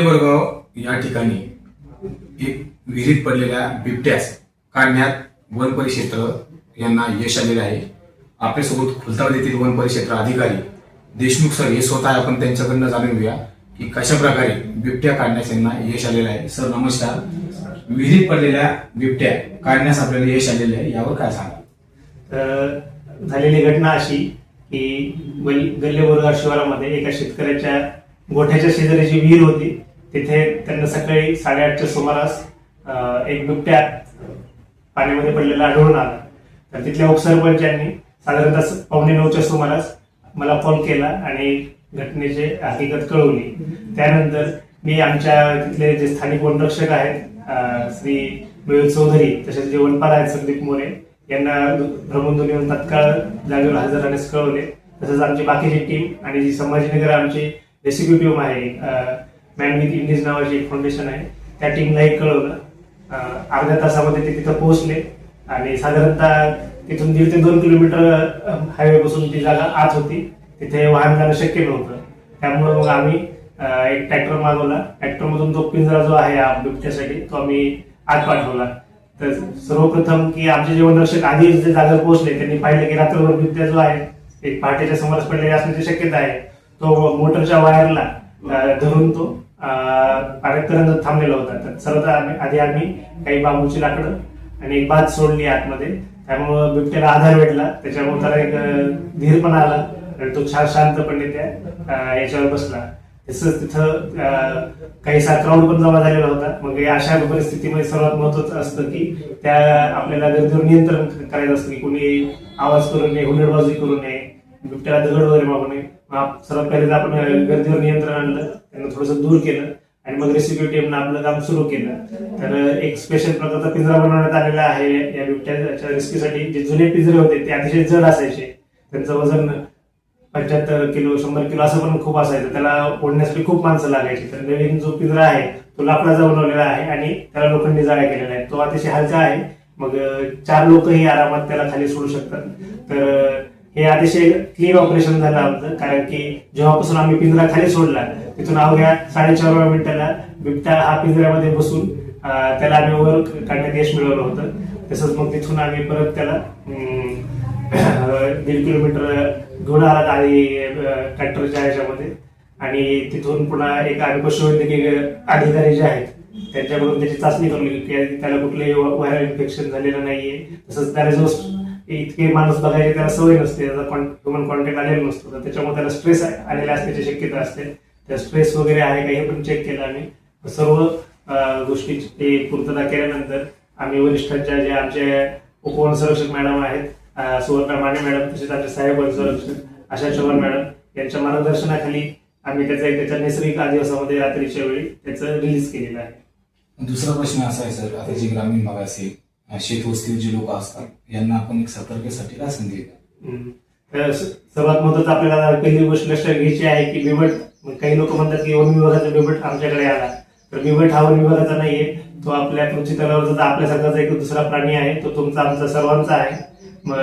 वडगाव या ठिकाणी एक विहिरीत पडलेल्या बिबट्यास काढण्यात वन परिक्षेत्र यांना यश आलेले आहे. आपल्यासोबत खुलताबाद येथील वन परिक्षेत्र अधिकारी देशमुख सर हे स्वतः आपण त्यांच्याकडनं जाणून घेऊया की कशा प्रकारे बिबट्या काढण्यास यांना यश आलेलं आहे. सर नमस्कार. विहिरीत पडलेल्या बिबट्या काढण्यास आपल्याला यश आलेलं आहे. यावर काय सांगा तर झालेली घटना अशी की गल्ले बोरगाव शिवारामध्ये एका शेतकऱ्याच्या गोठ्याच्या शेजारी जी विहीर होती. तिथे त्यांना सकाळी साडेआठच्या सुमारास एक बिबट्यात पाण्यामध्ये पडलेला आढळून आला. तर तिथल्या उपसरपंचांनी साधारणतः पावणे नऊच्या सुमारास मला कॉल केला आणि घटनेची हकीकत कळवली. त्यानंतर मी आमच्या तिथले जे स्थानिक वनरक्षक आहेत श्री मयूर चौधरी तसेच जे वनपाल आहेत संदीप मोरे यांना भ्रमणध्वनी येऊन तत्काळ जागेवर हजर राहण्यास कळवले. तसंच आमची बाकीची टीम आणि जी संभाजीनगर आमची रेस्क्यू टीम आहे मॅन विथ इंडिज नावाची एक फाउंडेशन आहे. त्या टीमलाही कळवलं. अर्ध्या तासामध्ये ते तिथं पोहोचले. आणि साधारणतः तिथून दीड ते दोन किलोमीटर हायवे पासून ती जागा आत होती. तिथे वाहन जाणं शक्य नव्हतं. त्यामुळे मग आम्ही एक ट्रॅक्टर मागवला. ट्रॅक्टरमधून तो पिंजरा जो आहे बिबट्यासाठी तो आम्ही आत पाठवला. तर सर्वप्रथम की आमचे जे वनरक्षक आधी जे जागेवर पोहोचले त्यांनी पाहिलं की रात्रभर बिबट्या जो आहे एक पहाटेच्या समोरच पडलेली असण्याची शक्यता आहे. तो मोटरच्या वायरला धरून तो पाण्यात तरंगत थांबलेला होता तर सर्वात आम्ही- आधी आम्ही काही बांबूची लाकडं आणि एक बात सोडली आतमध्ये. त्यामुळं बिबट्याला आधार भेटला. त्याच्यामुळे त्याला एक धीर पण आला. आणि तो छान शांतपणे त्या याच्यावर बसला. तसंच तिथं अं, काही क्राऊड पण जमा झालेला होता. मग अशा परिस्थितीमध्ये सर्वात महत्वाचं असतं की त्या आपल्याला गर्दीवर नियंत्रण करायचं असतं की कोणी आवाज करू नये हुंडडबाजी करू नये बिबट्याला दगड वगैरे मागणे सर्वात पहिले आपण गर्दीवर नियंत्रण आणलं त्यांना थोडंसं दूर केलं आणि मग रेस्क्यू टीमनं आपलं काम सुरू केलं. तर एक स्पेशल प्रकारचा पिंजरा बनवण्यात आलेला आहे. या बिबट्याच्या रेस्क्यूसाठी जे जुने पिंजरे होते ते अतिशय जड असायचे. त्यांचं वजन पंच्याहत्तर किलो शंभर किलो असं पण खूप असायचं. त्याला ओढण्यासाठी खूप माणसं लागायची. तर नवीन जो पिंजरा आहे तो लाकडाचा बनवलेला आहे आणि त्याला लोखंडी जाळ्या केलेल्या आहेत. तो अतिशय हलका आहे. मग चार लोकही आरामात त्याला खाली सोडू शकतात. तर हे अतिशय क्लीन ऑपरेशन झालं आमचं. कारण की जेव्हापासून आम्ही पिंजरा खाली सोडला तिथून अवघ्या साडेचार मिनिटाला बिबट्या हा पिंजऱ्यामध्ये बसून त्याला आम्ही वर काढण्यात यश मिळवलं होतं. तसंच मग तिथून आम्ही परत त्याला अं, दीड किलोमीटर घेऊन आला आणि ट्रॅक्टरच्या ह्याच्यामध्ये. आणि तिथून पुन्हा एक आम्ही पशुवैद्यकीय अधिकारी जे आहेत त्यांच्याकडून त्याची चाचणी करून त्याला कुठलंही व्हायरल इन्फेक्शन झालेलं नाहीये. तसंच त्याला जो इतके माणूस बघायची त्याला सवय नसते. त्याचा ह्युमन कॉन्टॅक्ट आलेला नसतो. तर त्याच्यामुळे त्याला स्ट्रेस आलेला असण्याची शक्यता असते. त्या स्ट्रेस वगैरे आहे का हे पण चेक केलं आम्ही. सर्व गोष्टीची पूर्तता केल्यानंतर आम्ही वरिष्ठांच्या जे आमचे उपवन संरक्षक मॅडम आहेत सुवर्णा माने मॅडम तसेच आमचे साहेब संरक्षक आशा चव्हाण मॅडम यांच्या मार्गदर्शनाखाली आम्ही त्याचा एक त्याच्या नैसर्गिक आदिवासामध्ये रात्रीच्या वेळी त्याचं रिलीज केलेलं आहे. दुसरा प्रश्न असा आहे सर आता जे ग्रामीण भाग असेल शेत वस्तीवर लोक असतात यांना आपण एक सतर्कतेसाठी काय संधी देतो तर सर्वात महत्वाचं आपल्याला पहिली गोष्ट लक्षात घ्यायची आहे की बिबट काही लोक म्हणतात की वन विभागाचा बिबट आमच्याकडे आला तर बिबट हा वन विभागाचा नाहीये. तो आपल्या पृथ्वी तलावरचा आपल्यासारखाचा एक दुसरा प्राणी आहे तो तुमचा आमचा सर्वांचा आहे. मग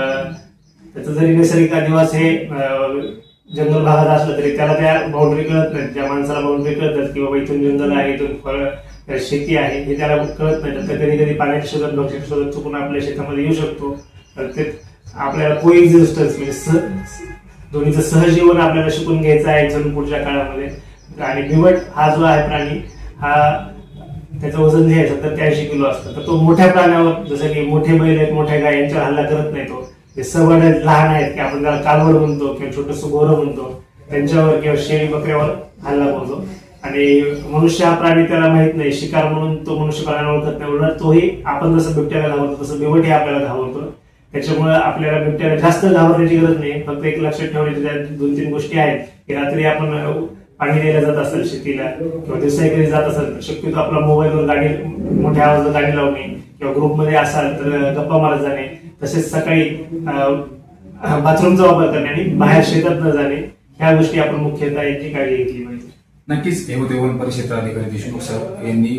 त्याचं जरी नैसर्गिक आदिवास हे जंगल भागात असलं तरी त्याला त्या बाउंड्री कळत नाहीत. ज्या माणसाला बाउंड्री कळतात की बाबा इथून जंगल आहे इथून फळ शेती आहे हे त्याला कळत नाही. तर कधी कधी पाण्याच्या शोधात भक्ष्याच्या शोधात चुकून आपल्या शेतामध्ये येऊ शकतो. तर ते आपल्याला को एक्झिस्टन्स म्हणजे सह दोन्हीचं सहजीवन आपल्याला शिकून घ्यायचं आहे जण पुढच्या काळामध्ये. आणि भिवट हा जो आहे प्राणी हा त्याचं वजन जे आहे सत्तर ते ऐंशी किलो असतं. तर तो मोठ्या प्राण्यावर जसं की मोठे बैल आहेत मोठ्या गाय यांच्यावर हल्ला करत नाही तो. जे सवड लहान आहेत की आपण त्याला कालवर म्हणतो किंवा छोटस गोरं म्हणतो त्यांच्यावर किंवा शेळी बकऱ्यावर हल्ला करतो. आणि मनुष्य हा प्राणी त्याला माहीत नाही शिकार म्हणून तो मनुष्य प्राण्याला ओळखत नाही. उलट तोही आपण जसं बिबट्याला धावतो तसं बिबट हे आपल्याला धावतो त्याच्यामुळे आपल्याला बिबट्याला जास्त घाबरण्याची गरज नाही. फक्त एक लक्षात ठेवण्याची त्या दोन तीन गोष्टी आहेत. की रात्री आपण पाणी द्यायला जात असेल शेतीला किंवा दिवसा जात असेल शक्यतो आपला मोबाईलवर गाडी मोठ्या आवाजात गाडी लावणे किंवा ग्रुपमध्ये असाल तर गप्पा मारत जाणे तसेच सकाळी बाथरूमचा वापर करणे आणि बाहेर शेतात न जाणे ह्या गोष्टी आपण मुख्यतः याची काळजी घेतली पाहिजे. नक्कीच हे वन परिक्षेत्र अधिकारी देशमुख सर यांनी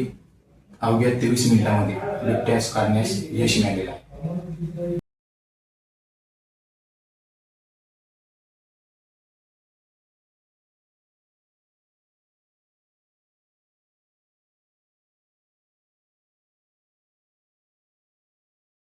अवघ्या तेवीस मिनिटांमध्ये बिबट्यास काढण्यास यश मिळालेलं आहे.